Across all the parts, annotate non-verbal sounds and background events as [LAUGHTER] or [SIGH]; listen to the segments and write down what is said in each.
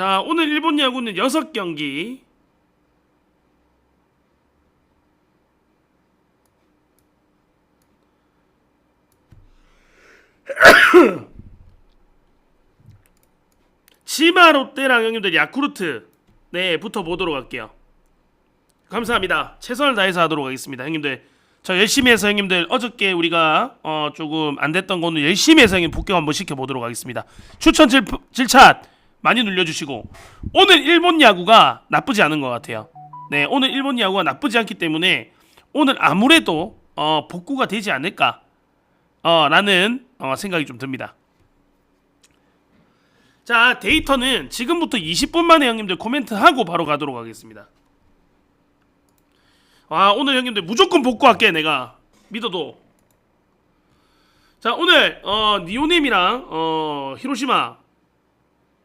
자, 오늘 일본 야구는 6경기. [COUGHS] 치바 롯데랑 형님들 야쿠르트 네 붙어 보도록 할게요. 감사합니다. 최선을 다해서 하도록 하겠습니다, 형님들. 저 열심히 해서 형님들 어저께 우리가 어 조금 안 됐던 거는 열심히 해서 형님 복귀 한번 시켜 보도록 하겠습니다. 추천 질 질찬 많이 눌려주시고 오늘 일본 야구가 나쁘지 않은 것 같아요. 네 오늘 일본 야구가 나쁘지 않기 때문에 오늘 아무래도 어 복구가 되지 않을까 어 라는 어 생각이 좀 듭니다. 자 데이터는 지금부터 20분 만에 형님들 코멘트 하고 바로 가도록 하겠습니다. 아 오늘 형님들 무조건 복구할게 내가 믿어도 자 오늘 어 니오넴이랑 어 히로시마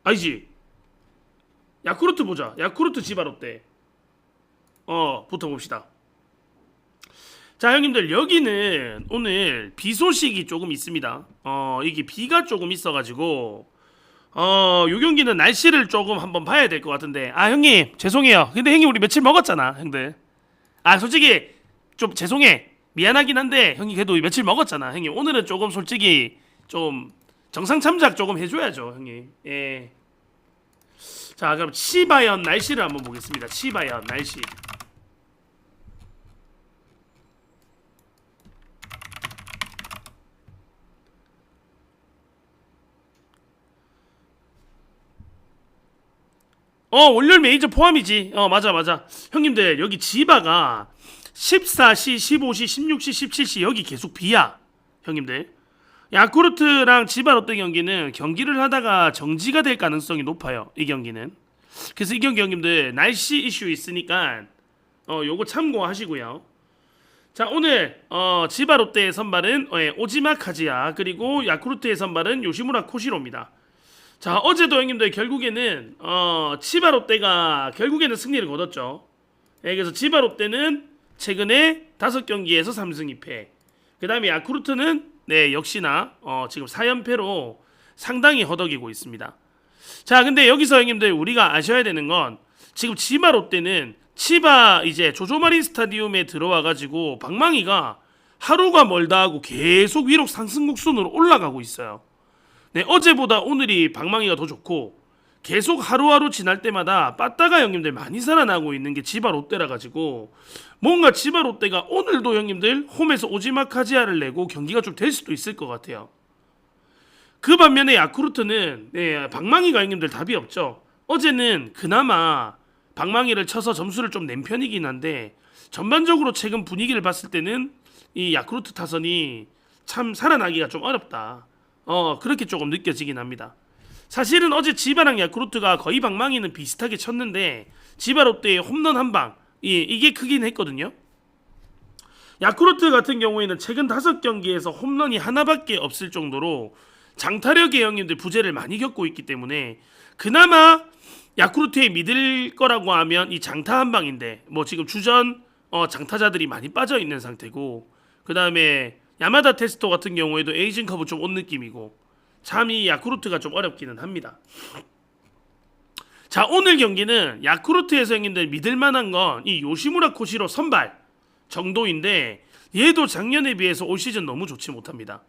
아니지 야쿠르트 보자 야쿠르트 지바롯데 어 붙어봅시다 자 형님들 여기는 오늘 비 소식이 조금 있습니다 어 이게 비가 조금 있어가지고 어, 요 경기는 날씨를 조금 한번 봐야 될 것 같은데. 아, 형님, 죄송해요. 근데 형님 우리 며칠 먹었잖아, 형들. 아, 솔직히 좀 죄송해. 미안하긴 한데 형님 그래도 며칠 먹었잖아, 형님. 오늘은 조금 솔직히 좀 정상 참작 조금 해줘야죠, 형님. 예. 자, 그럼 치바현 날씨를 한번 보겠습니다. 치바현 날씨. 어 월요일 메이저 포함이지 어 맞아 맞아 형님들 여기 지바가 14시 15시 16시 17시 여기 계속 비야 형님들 야쿠르트랑 지바 롯데 경기는 경기를 하다가 정지가 될 가능성이 높아요 이 경기는 그래서 이 경기 형님들 날씨 이슈 있으니까 어 요거 참고하시고요 자 오늘 어 지바 롯데의 선발은 어, 예, 오지마 카지야 그리고 야쿠르트의 선발은 요시무라 코시로입니다 자 어제도 형님들 결국에는 어 치바 롯데가 결국에는 승리를 거뒀죠. 예, 그래서 치바 롯데는 최근에 다섯 경기에서 3승 2패. 그 다음에 야쿠르트는 네 역시나 어 지금 4연패로 상당히 허덕이고 있습니다. 자 근데 여기서 형님들 우리가 아셔야 되는 건 지금 치바 롯데는 치바 이제 조조마린 스타디움에 들어와 가지고 방망이가 하루가 멀다 하고 계속 위로 상승 곡선으로 올라가고 있어요. 네, 어제보다 오늘이 방망이가 더 좋고 계속 하루하루 지날 때마다 빠따가 형님들 많이 살아나고 있는 게 지바 롯데라 가지고 뭔가 지바 롯데가 오늘도 형님들 홈에서 오지마 카지아를 내고 경기가 좀 될 수도 있을 것 같아요. 그 반면에 야쿠르트는 네, 방망이가 형님들 답이 없죠. 어제는 그나마 방망이를 쳐서 점수를 좀 낸 편이긴 한데 전반적으로 최근 분위기를 봤을 때는 이 야쿠르트 타선이 참 살아나기가 좀 어렵다. 어 그렇게 조금 느껴지긴 합니다. 사실은 어제 지바랑 야쿠르트가 거의 방망이는 비슷하게 쳤는데 지바 롯데의 홈런 한 방, 이 이게 크긴 했거든요. 야쿠르트 같은 경우에는 최근 다섯 경기에서 홈런이 하나밖에 없을 정도로 장타력의 형님들 부재를 많이 겪고 있기 때문에 그나마 야쿠르트에 믿을 거라고 하면 이 장타 한 방인데 뭐 지금 주전 어, 장타자들이 많이 빠져 있는 상태고 그 다음에 야마다 테스토 같은 경우에도 에이징 커브 좀 온 느낌이고 참 이 야쿠르트가 좀 어렵기는 합니다. 자 오늘 경기는 야쿠르트에서 형님들 믿을 만한 건 이 요시무라 코시로 선발 정도인데 얘도 작년에 비해서 올 시즌 너무 좋지 못합니다.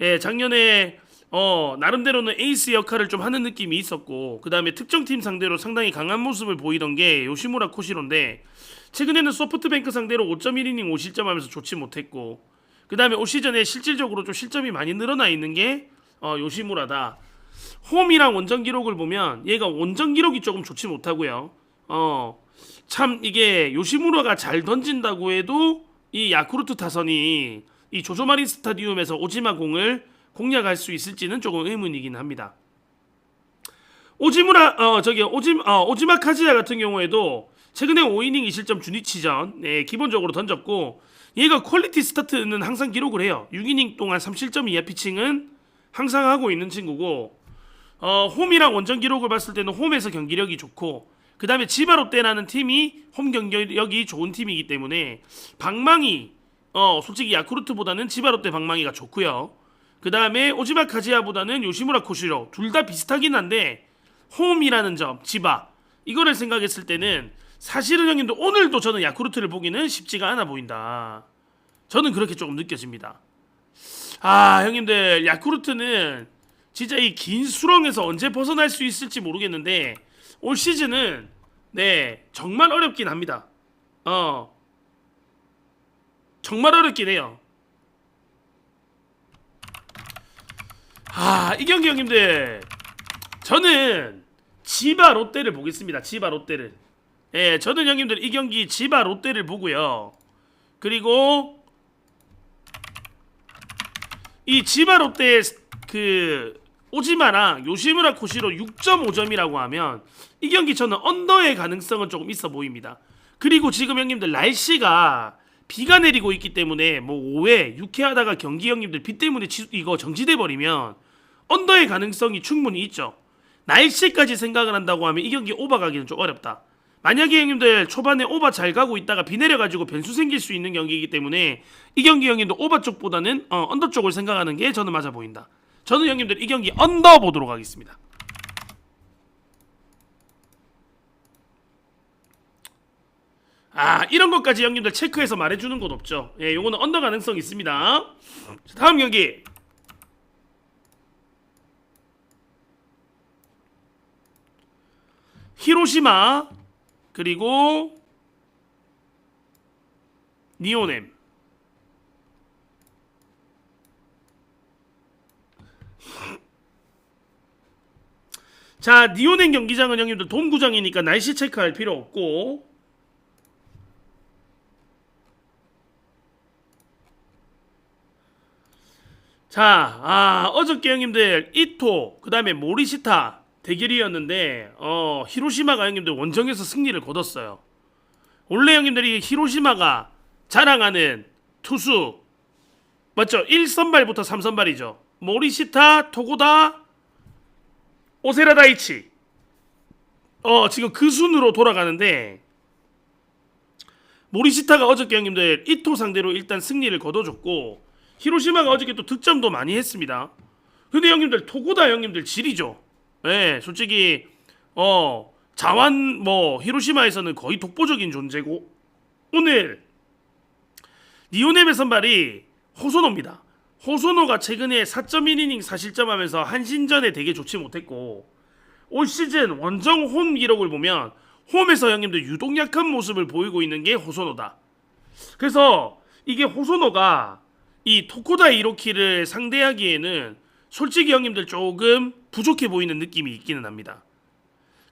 예, 작년에 어 나름대로는 에이스 역할을 좀 하는 느낌이 있었고 그 다음에 특정 팀 상대로 상당히 강한 모습을 보이던 게 요시무라 코시로인데 최근에는 소프트뱅크 상대로 5.1이닝 5실점하면서 좋지 못했고 그 다음에 올 시즌에 실질적으로 좀 실점이 많이 늘어나 있는 게 어, 요시무라다. 홈이랑 원정 기록을 보면 얘가 원정 기록이 조금 좋지 못하고요. 어, 참 이게 요시무라가 잘 던진다고 해도 이 야쿠르트 타선이 이 조조마린 스타디움에서 오지마 공을 공략할 수 있을지는 조금 의문이긴 합니다. 오지무라 어 저기 오지 어, 오지마 카지야 같은 경우에도 최근에 5이닝 2실점 주니치전 네, 기본적으로 던졌고 얘가 퀄리티 스타트는 항상 기록을 해요. 6이닝 동안 3실점 이하 피칭은 항상 하고 있는 친구고 어, 홈이랑 원정 기록을 봤을 때는 홈에서 경기력이 좋고 그 다음에 지바롯데라는 팀이 홈 경기력이 좋은 팀이기 때문에 방망이 어 솔직히 야쿠르트보다는 지바롯데 방망이가 좋고요. 그 다음에 오지마 카지야보다는 요시무라 코시로 둘 다 비슷하긴 한데 홈이라는 점, 지바 이거를 생각했을 때는 사실은 형님들 오늘도 저는 야쿠르트를 보기는 쉽지가 않아 보인다. 저는 그렇게 조금 느껴집니다. 아 형님들 야쿠르트는 진짜 이 긴 수렁에서 언제 벗어날 수 있을지 모르겠는데 올 시즌은 네 정말 어렵긴 합니다. 어 정말 어렵긴 해요. 아, 이 경기 형님들. 저는 지바 롯데를 보겠습니다. 지바 롯데를. 예, 저는 형님들 이 경기 지바 롯데를 보고요. 그리고 이 지바 롯데의 그 오지마랑 요시무라 코시로 6.5점이라고 하면 이 경기 저는 언더의 가능성은 조금 있어 보입니다. 그리고 지금 형님들 날씨가 비가 내리고 있기 때문에 뭐 5회 6회 하다가 경기 형님들 비 때문에 치- 이거 정지돼 버리면 언더의 가능성이 충분히 있죠. 날씨까지 생각을 한다고 하면 이 경기 오버 가기는 좀 어렵다. 만약에 형님들 초반에 오버 잘 가고 있다가 비 내려가지고 변수 생길 수 있는 경기이기 때문에 이 경기 형님들 오버 쪽보다는 어, 언더 쪽을 생각하는 게 저는 맞아 보인다. 저는 형님들 이 경기 언더 보도록 하겠습니다. 아 이런 것까지 형님들 체크해서 말해주는 건 없죠. 예, 요거는 언더 가능성 있습니다. 자, 다음 경기 히로시마 그리고 니오넴. 자 니오넴 경기장은 형님들 돔구장이니까 날씨 체크할 필요 없고. 자, 아, 어저께 형님들 이토 그 다음에 모리시타 대결이었는데 어, 히로시마가 형님들 원정에서 승리를 거뒀어요. 원래 형님들이 히로시마가 자랑하는 투수 맞죠? 1선발부터 3선발이죠. 모리시타, 토고다, 오세라 다이치. 어, 지금 그 순으로 돌아가는데 모리시타가 어저께 형님들 이토 상대로 일단 승리를 거둬줬고 히로시마가 어저께 또 득점도 많이 했습니다. 근데 형님들 토고다 형님들 질이죠. 예, 솔직히 어 자완 뭐 히로시마에서는 거의 독보적인 존재고 오늘 니오넴의 선발이 호소노입니다. 호소노가 최근에 4.1이닝 사실점 하면서 한신전에 되게 좋지 못했고 올 시즌 원정 홈 기록을 보면 홈에서 형님들 유독 약한 모습을 보이고 있는 게 호소노다. 그래서 이게 호소노가 이 토코다 이로키를 상대하기에는 솔직히 형님들 조금 부족해 보이는 느낌이 있기는 합니다.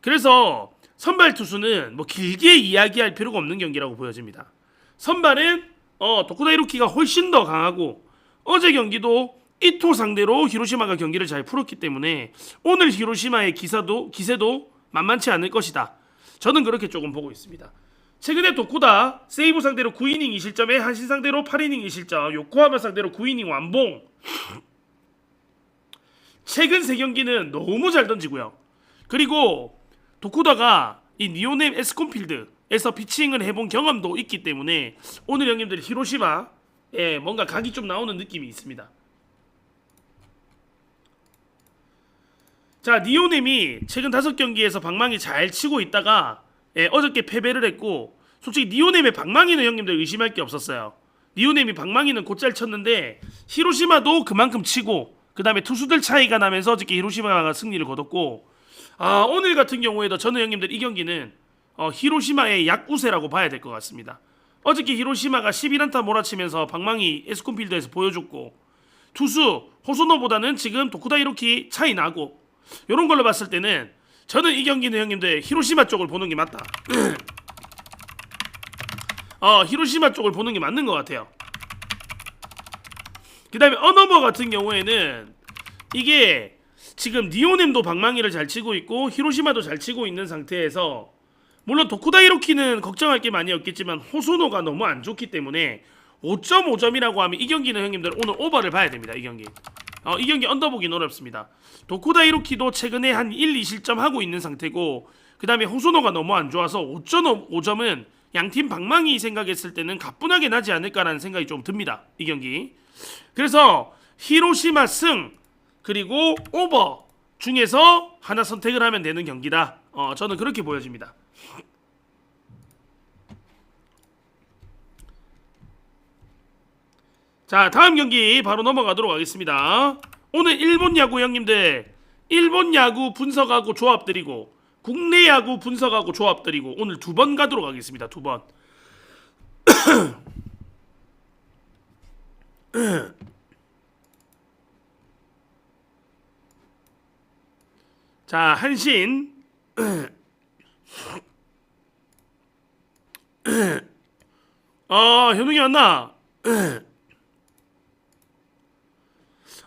그래서 선발 투수는 뭐 길게 이야기할 필요가 없는 경기라고 보여집니다. 선발은 어 토코다 이로키가 훨씬 더 강하고 어제 경기도 이토 상대로 히로시마가 경기를 잘 풀었기 때문에 오늘 히로시마의 기사도 기세도 만만치 않을 것이다. 저는 그렇게 조금 보고 있습니다. 최근에 도쿠다 세이브 상대로 9이닝 2실점에 한신 상대로 8이닝 2실점, 요코하마 상대로 9이닝 완봉. 최근 세 경기는 너무 잘 던지고요. 그리고 도쿠다가 이 니오넴 에스콘필드에서 피칭을 해본 경험도 있기 때문에 오늘 형님들 히로시마에 뭔가 각이 좀 나오는 느낌이 있습니다. 자 니오넴이 최근 다섯 경기에서 방망이 잘 치고 있다가 예, 어저께 패배를 했고 솔직히 니오넴의 방망이는 형님들 의심할 게 없었어요. 니오넴이 방망이는 곧잘 쳤는데 히로시마도 그만큼 치고 그 다음에 투수들 차이가 나면서 어저께 히로시마가 승리를 거뒀고 아 오늘 같은 경우에도 저는 형님들 이 경기는 어, 히로시마의 약우세라고 봐야 될 것 같습니다. 어저께 히로시마가 11안타 몰아치면서 방망이 에스콘필드에서 보여줬고 투수 호소노보다는 지금 도쿠다 이로키 차이 나고 이런 걸로 봤을 때는 저는 이 경기는 형님들 히로시마 쪽을 보는 게 맞다. [CLEARS THROAT] 어 히로시마 쪽을 보는 게 맞는 것 같아요. 그 다음에 어너버 같은 경우에는 이게 지금 니오넴도 방망이를 잘 치고 있고 히로시마도 잘 치고 있는 상태에서 물론 도쿠다 이로키는 걱정할 게 많이 없겠지만 호소노가 너무 안 좋기 때문에 5.5점이라고 하면 이 경기는 형님들 오늘 오버를 봐야 됩니다. 이 경기. 어, 이 경기 언더보긴 어렵습니다. 도쿠다 이로키도 최근에 한 1, 2실점 하고 있는 상태고 그 다음에 호소노가 너무 안 좋아서 5.5점은 양팀 방망이 생각했을 때는 가뿐하게 나지 않을까라는 생각이 좀 듭니다. 이 경기. 그래서 히로시마 승 그리고 오버 중에서 하나 선택을 하면 되는 경기다. 어, 저는 그렇게 보여집니다. 자, 다음 경기 바로 넘어가도록 하겠습니다. 오늘 일본 야구 형님들, 일본 야구 분석하고 조합 드리고 국내 야구 분석하고 조합 드리고 오늘 두 번 가도록 하겠습니다. 두 번. [CLEARS THROAT] 자, 한신. 어, 현웅이 왔나?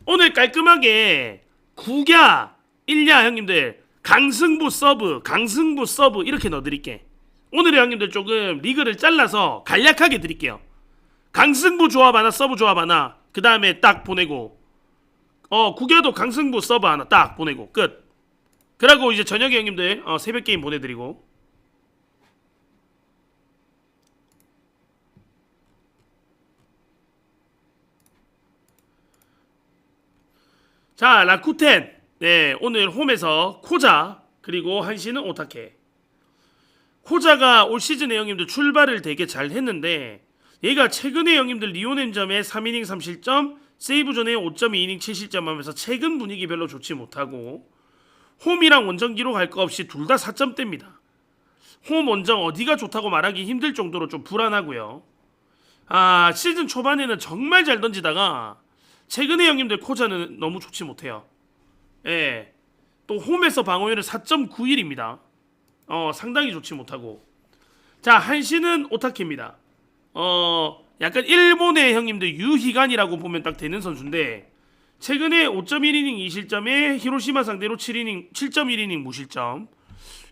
오늘 깔끔하게 구야, 일야 형님들 강승부 서브, 강승부 서브 이렇게 넣어드릴게. 오늘의 형님들 조금 리그를 잘라서 간략하게 드릴게요. 강승부 조합 하나, 서브 조합 하나, 그 다음에 딱 보내고, 어 구야도 강승부 서브 하나 딱 보내고 끝. 그러고 이제 저녁에 형님들 어, 새벽 게임 보내드리고. 자 라쿠텐 네 오늘 홈에서 코자 그리고 한시는 오타케 코자가 올 시즌에 형님들 출발을 되게 잘 했는데 얘가 최근에 형님들 리오넨점에 3이닝 3실점 세이브 전에 5.2이닝 7실점 하면서 최근 분위기 별로 좋지 못하고 홈이랑 원정 기록 할 거 없이 둘 다 4점대입니다 홈 원정 어디가 좋다고 말하기 힘들 정도로 좀 불안하고요 아 시즌 초반에는 정말 잘 던지다가 최근에 형님들 코자는 너무 좋지 못해요. 예. 또 홈에서 방어율은 4.91입니다. 어, 상당히 좋지 못하고. 자, 한시는 오타케입니다. 어, 약간 일본의 형님들 유희관이라고 보면 딱 되는 선수인데 최근에 5.1이닝 2실점에 히로시마 상대로 7이닝 7.1이닝 무실점.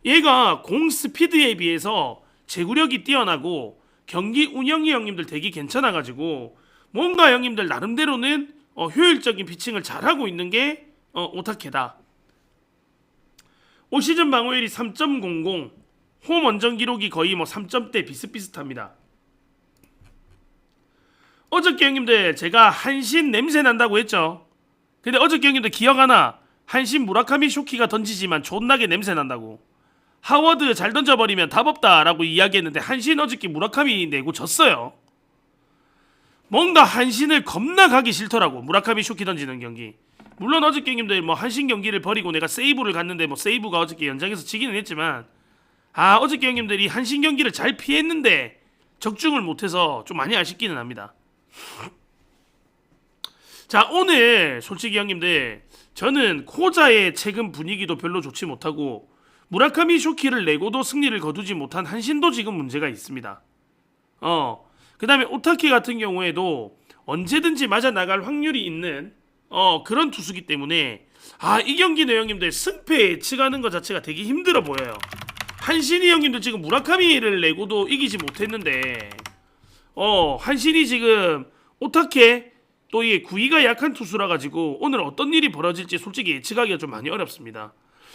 얘가 공 스피드에 비해서 제구력이 뛰어나고 경기 운영이 형님들 되게 괜찮아 가지고 뭔가 형님들 나름대로는 어, 효율적인 피칭을 잘하고 있는 게 어, 오타케다. 올 시즌 방어율이 3.00, 홈 원정 기록이 거의 뭐 3점대 비슷비슷합니다. 어저께 형님들 제가 한신 냄새 난다고 했죠. 근데 어저께 형님들 기억하나? 한신 무라카미 쇼키가 던지지만 존나게 냄새 난다고. 하워드 잘 던져버리면 답 없다라고 이야기했는데 한신 어저께 무라카미 내고 졌어요. 뭔가 한신을 겁나 가기 싫더라고 무라카미 쇼키 던지는 경기 물론 어저께 형님들 뭐 한신 경기를 버리고 내가 세이브를 갔는데 뭐 세이브가 어저께 연장에서 지기는 했지만 아 어저께 형님들이 한신 경기를 잘 피했는데 적중을 못해서 좀 많이 아쉽기는 합니다 자 오늘 솔직히 형님들 저는 코자의 최근 분위기도 별로 좋지 못하고 무라카미 쇼키를 내고도 승리를 거두지 못한 한신도 지금 문제가 있습니다 어 그 다음에 오타키 같은 경우에도 언제든지 맞아 나갈 확률이 있는 어 그런 투수기 때문에 아 이 경기는 형님들 승패 예측하는 것 자체가 되게 힘들어 보여요. 한신이 형님도 지금 무라카미를 내고도 이기지 못했는데 어 한신이 지금 오타케 또 이게 구위가 약한 투수라 가지고 오늘 어떤 일이 벌어질지 솔직히 예측하기가 좀 많이 어렵습니다.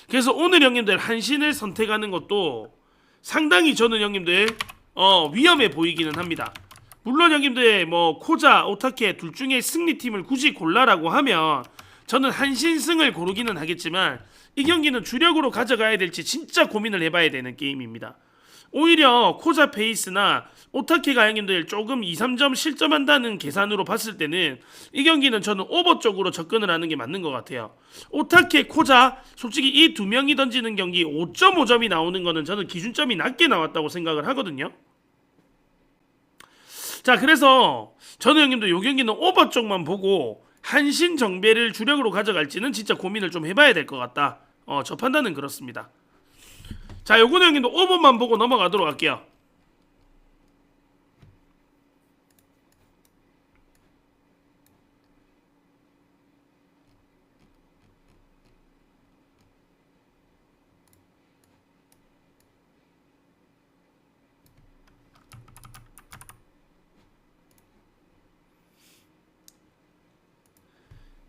그래서 오늘 형님들 한신을 선택하는 것도 상당히 저는 형님들 어 위험해 보이기는 합니다. 물론 형님들 뭐 코자, 오타케 둘 중에 승리팀을 굳이 골라라고 하면 저는 한신승을 고르기는 하겠지만 이 경기는 주력으로 가져가야 될지 진짜 고민을 해봐야 되는 게임입니다. 오히려 코자 페이스나 오타케가 형님들 조금 2, 3점 실점한다는 계산으로 봤을 때는 이 경기는 저는 오버 쪽으로 접근을 하는 게 맞는 것 같아요. 오타케, 코자 솔직히 이 두 명이 던지는 경기 5.5점이 나오는 거는 저는 기준점이 낮게 나왔다고 생각을 하거든요. 자 그래서 저는 형님도 요 경기는 오버 쪽만 보고 한신 정배를 주력으로 가져갈지는 진짜 고민을 좀 해봐야 될 것 같다. 어, 저 판단은 그렇습니다. 자 요거는 형님도 오버만 보고 넘어가도록 할게요.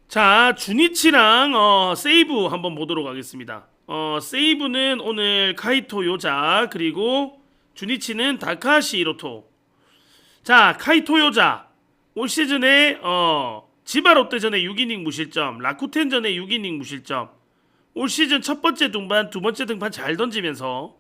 자, 주니치랑 어, 세이브 한번 보도록 하겠습니다. 어, 세이브는 오늘 카이토 요자 그리고 주니치는 다카시 이로토. 자, 카이토 요자 올 시즌에 어, 지바 롯데전에 6이닝 무실점, 라쿠텐전에 6이닝 무실점. 올 시즌 첫 번째 등반, 두 번째 등반 잘 던지면서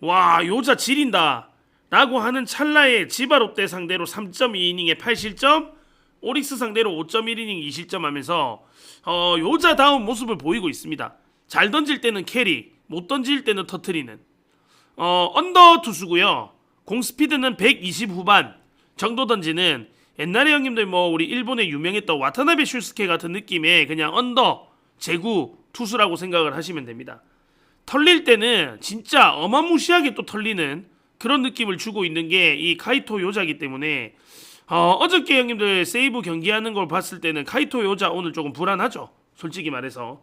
와 요자 지린다 라고 하는 찰나에 지바 롯데 상대로 3.2이닝에 8실점 오릭스 상대로 5.1이닝 2실점 하면서 어, 요자다운 모습을 보이고 있습니다. 잘 던질 때는 캐리, 못 던질 때는 터트리는 어, 언더 투수고요. 공 스피드는 120 후반 정도 던지는 옛날에 형님들 뭐 우리 일본에 유명했던 와타나베 슈스케 같은 느낌의 그냥 언더 제구 투수라고 생각을 하시면 됩니다. 털릴 때는 진짜 어마무시하게 또 털리는 그런 느낌을 주고 있는 게 이 카이토 요자기 때문에 어, 어저께 형님들 세이브 경기하는 걸 봤을 때는 카이토 요자 오늘 조금 불안하죠. 솔직히 말해서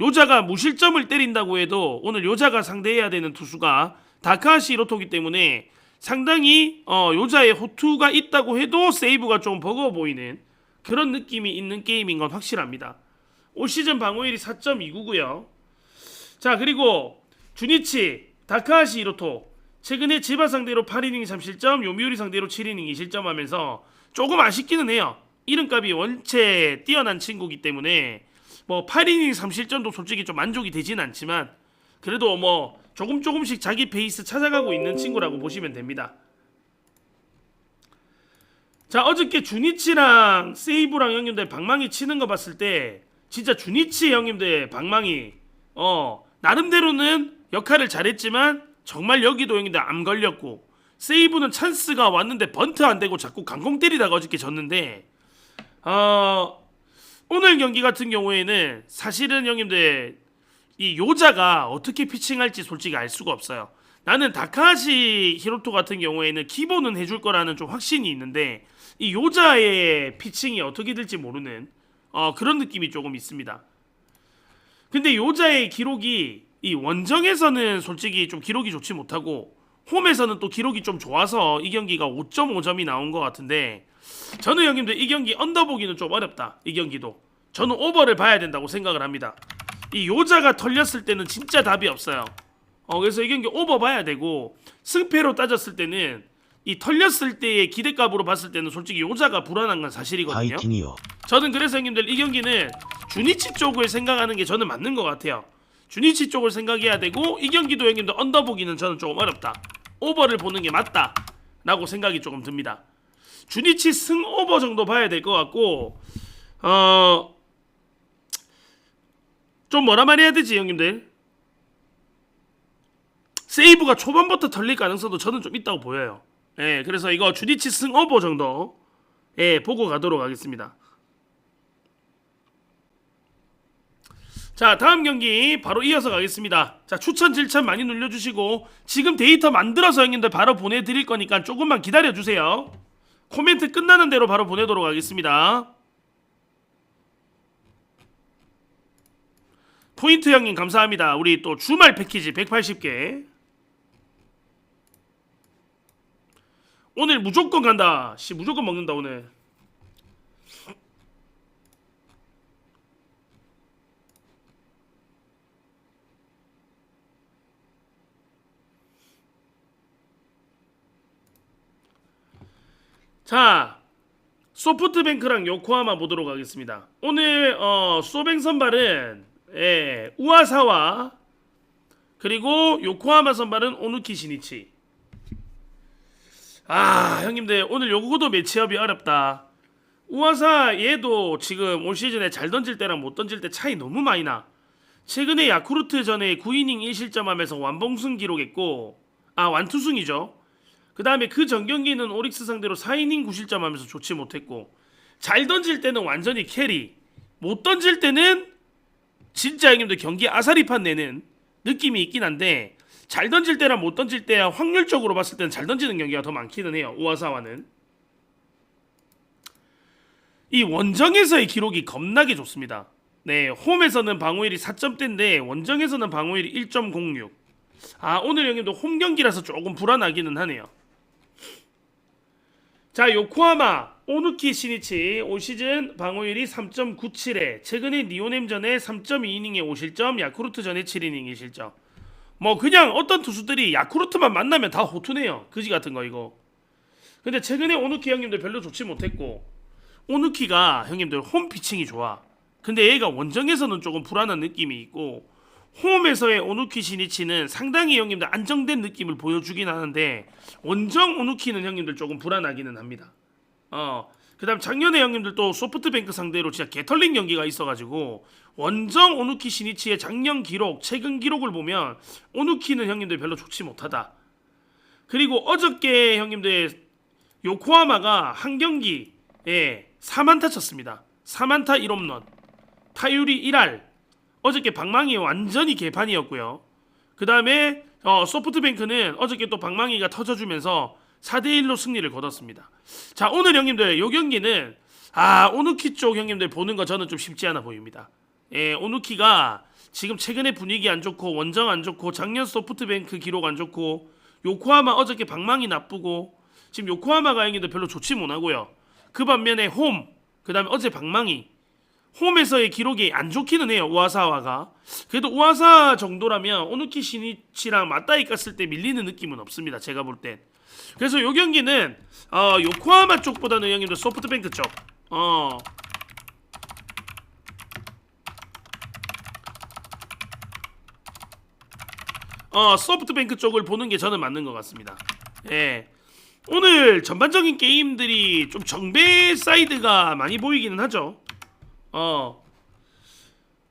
요자가 무실점을 때린다고 해도 오늘 요자가 상대해야 되는 투수가 다카하시 히로토기 때문에 상당히 어, 요자의 호투가 있다고 해도 세이브가 좀 버거워 보이는 그런 느낌이 있는 게임인 건 확실합니다. 올 시즌 방어율이 4.29고요. 자 그리고 주니치, 다카하시 히로토 최근에 지바 상대로 8이닝 3실점, 요미우리 상대로 7이닝 2실점하면서 조금 아쉽기는 해요. 이름값이 원체 뛰어난 친구기 때문에 뭐 8이닝 3실점도 솔직히 좀 만족이 되진 않지만 그래도 뭐 조금 조금씩 자기 페이스 찾아가고 있는 친구라고 보시면 됩니다. 자 어저께 주니치랑 세이브랑 형님들 방망이 치는 거 봤을 때 진짜 주니치 형님들 방망이 어 나름대로는 역할을 잘했지만 정말 여기도 형님들 암 걸렸고 세이브는 찬스가 왔는데 번트 안 되고 자꾸 강공 때리다가 어저께 졌는데 어 오늘 경기 같은 경우에는 사실은 형님들 이 요자가 어떻게 피칭할지 솔직히 알 수가 없어요. 나는 다카시 히로토 같은 경우에는 기본은 해줄 거라는 좀 확신이 있는데 이 요자의 피칭이 어떻게 될지 모르는 어, 그런 느낌이 조금 있습니다. 근데 요자의 기록이 이 원정에서는 솔직히 좀 기록이 좋지 못하고 홈에서는 또 기록이 좀 좋아서 이 경기가 5.5점이 나온 것 같은데 저는 형님들 이 경기 언더 보기는 좀 어렵다. 이 경기도 저는 오버를 봐야 된다고 생각을 합니다. 이 요자가 털렸을 때는 진짜 답이 없어요. 어 그래서 이 경기 오버 봐야 되고 승패로 따졌을 때는 이 털렸을 때의 기대값으로 봤을 때는 솔직히 요자가 불안한 건 사실이거든요. 파이팅이요. 저는 그래서 형님들 이 경기는 주니치 쪽을 생각하는 게 저는 맞는 것 같아요. 주니치 쪽을 생각해야 되고 이 경기도 형님들 언더 보기는 저는 조금 어렵다. 오버를 보는 게 맞다라고 생각이 조금 듭니다. 주니치 승 오버 정도 봐야 될 것 같고 어. 좀 뭐라 말해야 되지 형님들? 세이브가 초반부터 털릴 가능성도 저는 좀 있다고 보여요. 예 그래서 이거 주디치 승 오버 정도 예 보고 가도록 하겠습니다. 자 다음 경기 바로 이어서 가겠습니다. 자 추천 질천 많이 눌러주시고 지금 데이터 만들어서 형님들 바로 보내드릴 거니까 조금만 기다려주세요 코멘트 끝나는 대로 바로 보내도록 하겠습니다 포인트 형님 감사합니다. 우리 또 주말 패키지 180개. 오늘 무조건 간다. 씨 무조건 먹는다 오늘. 자, 소프트뱅크랑 요코하마 보도록 하겠습니다. 오늘 어, 소뱅 선발은 예, 우아사와 그리고 요코하마 선발은 오누키 시니치. 아 형님들 오늘 요거도 매치업이 어렵다. 우아사 얘도 지금 올 시즌에 잘 던질 때랑 못 던질 때 차이 너무 많이 나. 최근에 야쿠르트 전에 9이닝 1실점하면서 완봉승 기록했고 아 완투승이죠. 그 다음에 그 전경기는 오릭스 상대로 4이닝 9실점 하면서 좋지 못했고 잘 던질 때는 완전히 캐리 못 던질 때는 진짜 형님들 경기 아사리판 내는 느낌이 있긴 한데 잘 던질 때랑 못 던질 때야 확률적으로 봤을 때는 잘 던지는 경기가 더 많기는 해요 우아사와는. 이 원정에서의 기록이 겁나게 좋습니다. 네 홈에서는 방어율이 4점대인데 원정에서는 방어율이 1.06 아 오늘 형님도 홈 경기라서 조금 불안하기는 하네요 자 요코하마 오누키 시니치. 올 시즌 방어율이 3.97에 최근에 니오넴전에 3.2이닝에 5실점 야쿠르트 전에 7이닝 2실점. 뭐 그냥 어떤 투수들이 야쿠르트만 만나면 다 호투네요. 그지 같은 거 이거. 근데 최근에 오누키 형님들 별로 좋지 못했고 오누키가 형님들 홈 피칭이 좋아. 근데 얘가 원정에서는 조금 불안한 느낌이 있고 홈에서의 오누키 시니치는 상당히 형님들 안정된 느낌을 보여주긴 하는데 원정 오누키는 형님들 조금 불안하기는 합니다. 어 그다음 작년에 형님들 또 소프트뱅크 상대로 진짜 개털린 경기가 있어가지고 원정 오누키 시니치의 작년 기록, 최근 기록을 보면 오누키는 형님들 별로 좋지 못하다. 그리고 어저께 형님들 요코하마가 한 경기에 4만타 쳤습니다. 4만타 1홈런. 타율이 1할. 어저께 방망이 완전히 개판이었고요. 그 다음에 어, 소프트뱅크는 어저께 또 방망이가 터져주면서 4대1로 승리를 거뒀습니다. 자 오늘 형님들 요 경기는 아 오누키 쪽 형님들 보는 거 저는 좀 쉽지 않아 보입니다. 예, 오누키가 지금 최근에 분위기 안 좋고 원정 안 좋고 작년 소프트뱅크 기록 안 좋고 요코하마 어저께 방망이 나쁘고 지금 요코하마가 형님들 별로 좋지 못하고요. 그 반면에 홈 그 다음에 어제 방망이 홈에서의 기록이 안 좋기는 해요 우아사와가. 그래도 우아사 정도라면 오누키 시니치랑 맞다이 깠을 때 밀리는 느낌은 없습니다 제가 볼 땐. 그래서 요 경기는 어, 요코하마 쪽보다는 형님들 소프트뱅크 쪽. 어. 어 소프트뱅크 쪽을 보는 게 저는 맞는 것 같습니다. 예. 오늘 전반적인 게임들이 좀 정배 사이드가 많이 보이기는 하죠 어.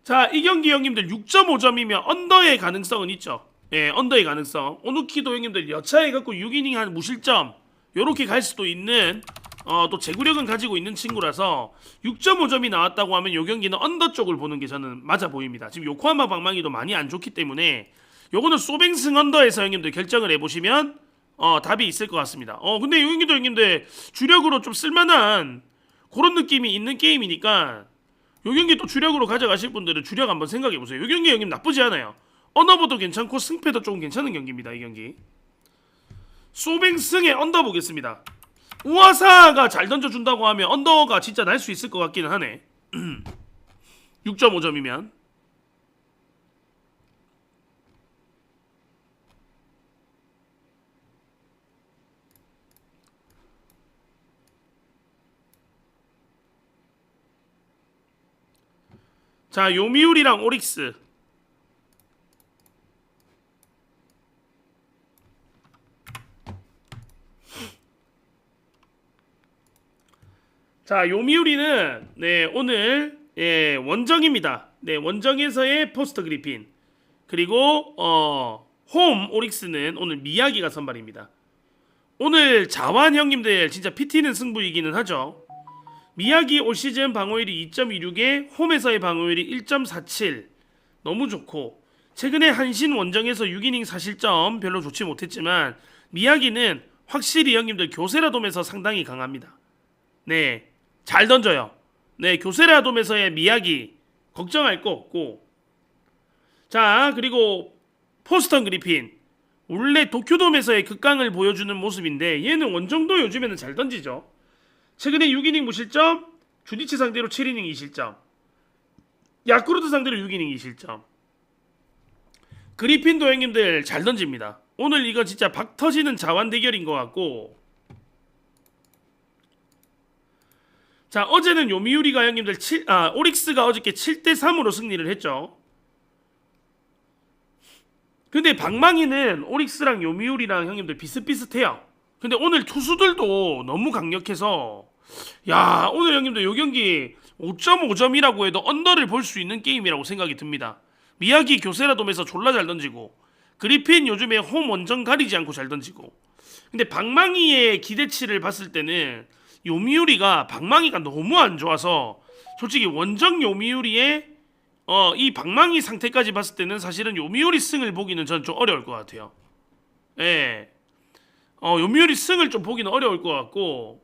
자, 이 경기 형님들 6.5점이면 언더의 가능성은 있죠. 예, 언더의 가능성. 오누키도 형님들 여차해 갖고 6이닝 한 무실점 요렇게 갈 수도 있는 어, 또 제구력은 가지고 있는 친구라서 6.5점이 나왔다고 하면 요 경기는 언더 쪽을 보는 게 저는 맞아 보입니다. 지금 요코하마 방망이도 많이 안 좋기 때문에 요거는 소뱅승 언더에서 형님들 결정을 해 보시면 어, 답이 있을 것 같습니다. 어, 근데 요 경기도 형님들 주력으로 좀 쓸만한 그런 느낌이 있는 게임이니까 요 경기 또 주력으로 가져가실 분들은 주력 한번 생각해 보세요. 요 경기 형님 나쁘지 않아요. 언더보도 괜찮고 승패도 조금 괜찮은 경기입니다. 이 경기. 소뱅승의 언더 보겠습니다. 우아사가 잘 던져준다고 하면 언더가 진짜 날 수 있을 것 같기는 하네. [CLEARS THROAT] 6.5점이면. 자, 요미우리랑 오릭스. 자, 요미우리는 네, 오늘 예, 원정입니다. 네, 원정에서의 포스터 그리핀. 그리고 어, 홈 오릭스는 오늘 미야기가 선발입니다. 오늘 자완 형님들 진짜 PT는 승부이기는 하죠. 미야기 올 시즌 방어율이 2.26에 홈에서의 방어율이 1.47 너무 좋고 최근에 한신 원정에서 6이닝 사실점 별로 좋지 못했지만 미야기는 확실히 형님들 교세라돔에서 상당히 강합니다. 네, 잘 던져요. 네, 교세라돔에서의 미야기 걱정할 거 없고 자 그리고 포스턴 그리핀 원래 도쿄돔에서의 극강을 보여주는 모습인데 얘는 원정도 요즘에는 잘 던지죠. 최근에 6이닝 무실점, 주디치 상대로 7이닝 2실점, 야쿠르트 상대로 6이닝 2실점. 그리핀도 형님들 잘 던집니다. 오늘 이거 진짜 박 터지는 자완 대결인 것 같고. 자 어제는 요미우리가 형님들 7, 아 오릭스가 어저께 7대 3으로 승리를 했죠. 근데 방망이는 오릭스랑 요미우리랑 형님들 비슷비슷해요. 근데 오늘 투수들도 너무 강력해서 야 오늘 형님들 요 경기 5.5점이라고 해도 언더를 볼 수 있는 게임이라고 생각이 듭니다. 미야기 교세라돔에서 졸라 잘 던지고 그리핀 요즘에 홈 원정 가리지 않고 잘 던지고 근데 방망이의 기대치를 봤을 때는 요미우리가 방망이가 너무 안 좋아서 솔직히 원정 요미우리의 어, 이 방망이 상태까지 봤을 때는 사실은 요미우리 승을 보기는 저는 좀 어려울 것 같아요. 예. 어, 요미우리 승을 좀 보기는 어려울 것 같고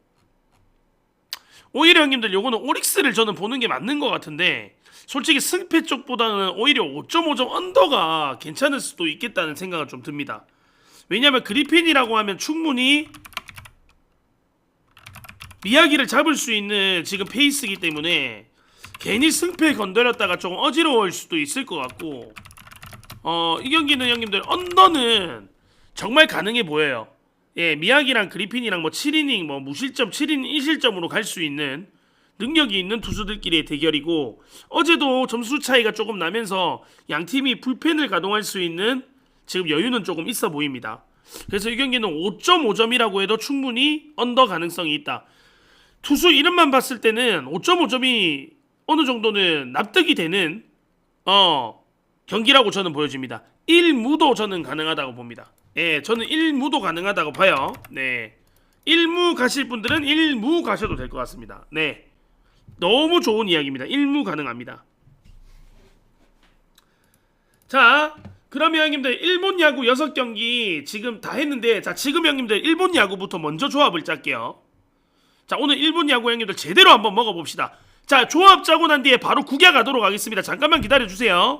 오히려 형님들 요거는 오릭스를 저는 보는 게 맞는 것 같은데 솔직히 승패 쪽보다는 오히려 5.5점 언더가 괜찮을 수도 있겠다는 생각을 좀 듭니다. 왜냐하면 그리핀이라고 하면 충분히 미야기를 잡을 수 있는 지금 페이스이기 때문에 괜히 승패 건드렸다가 조금 어지러울 수도 있을 것 같고 어 이 경기는 형님들 언더는 정말 가능해 보여요. 예, 미야기랑 그리핀이랑 뭐 7이닝 뭐 무실점 7이닝 1실점으로 갈 수 있는 능력이 있는 투수들끼리의 대결이고 어제도 점수 차이가 조금 나면서 양 팀이 불펜을 가동할 수 있는 지금 여유는 조금 있어 보입니다. 그래서 이 경기는 5.5점이라고 해도 충분히 언더 가능성이 있다. 투수 이름만 봤을 때는 5.5점이 어느 정도는 납득이 되는 어 경기라고 저는 보여집니다. 1무도 저는 가능하다고 봅니다. 예, 저는 1무도 가능하다고 봐요. 네. 1무 가실 분들은 1무 가셔도 될 것 같습니다. 네. 너무 좋은 이야기입니다. 1무 가능합니다. 자, 그러면 형님들 일본 야구 6경기 지금 다 했는데 자, 지금 형님들 일본 야구부터 먼저 조합을 짤게요. 자, 오늘 일본 야구 형님들 제대로 한번 먹어 봅시다. 자, 조합 짜고 난 뒤에 바로 구겨 가도록 하겠습니다. 잠깐만 기다려 주세요.